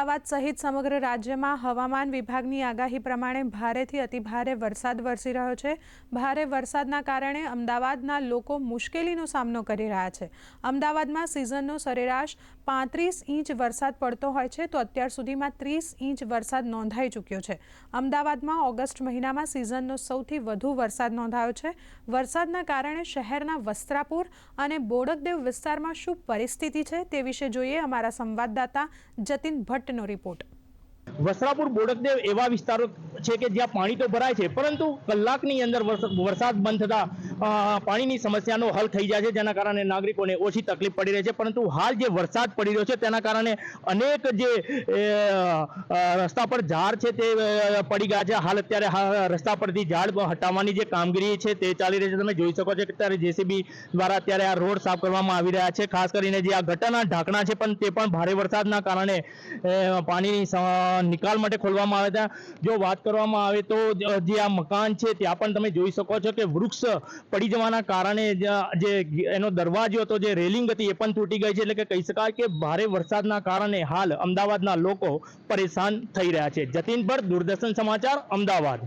અમદાવાદ સહિત સમગ્ર રાજ્યમાં હવામાન વિભાગની આગાહી પ્રમાણે ભારેથી અતિભારે વરસાદ વરસી રહ્યો છે. ભારે વરસાદના કારણે અમદાવાદના લોકો મુશ્કેલીનો સામનો કરી રહ્યા છે. અમદાવાદમાં સિઝનનો સરેરાશ પાંત્રીસ ઇંચ વરસાદ પડતો હોય છે, તો અત્યાર સુધીમાં ત્રીસ ઇંચ વરસાદ નોંધાઈ ચૂક્યો છે. અમદાવાદમાં ઓગસ્ટ મહિનામાં સિઝનનો સૌથી વધુ વરસાદ નોંધાયો છે. વરસાદના કારણે શહેરના વસ્ત્રાપુર અને બોડકદેવ વિસ્તારમાં શું પરિસ્થિતિ છે તે વિશે જોઈએ અમારા સંવાદદાતા જતીન ભટ્ટનો રિપોર્ટ. વસ્ત્રાપુર બોડકદેવ એવા વિસ્તારો છે કે જ્યાં પાણી તો ભરાય છે, પરંતુ કલાકની અંદર વરસાદ બંધ થતા પાણીની સમસ્યાનો હલ થઈ જાય છે, જેના કારણે નાગરિકોને ઓછી તકલીફ પડી રહી છે. પરંતુ હાલ જે વરસાદ પડી રહ્યો છે, તેના કારણે અનેક જે રસ્તા પર ઝાડ છે તે પડી ગયા છે. હાલ અત્યારે રસ્તા પરથી ઝાડ હટાવવાની જે કામગીરી છે તે ચાલી રહી છે. તમે જોઈ શકો છો કે અત્યારે જેસીબી દ્વારા અત્યારે આ રોડ સાફ કરવામાં આવી રહ્યા છે. ખાસ કરીને જે આ ગટરના ઢાંકણા છે, પણ તે પણ ભારે વરસાદના કારણે પાણીની નિકાલ માટે ખોલવામાં આવ્યા હતા જો વાત કરવામાં આવે તો, જે આ મકાન છે, ત્યાં પણ તમે જોઈ શકો છો કે વૃક્ષ પડી જવાના કારણે જે એનો દરવાજો હતો, જે રેલિંગ હતી, એ પણ તૂટી ગઈ છે. એટલે કે કહી શકાય કે ભારે વરસાદના કારણે હાલ અમદાવાદના લોકો પરેશાન થઈ રહ્યા છે. જતીન પર દૂરદર્શન સમાચાર, અમદાવાદ.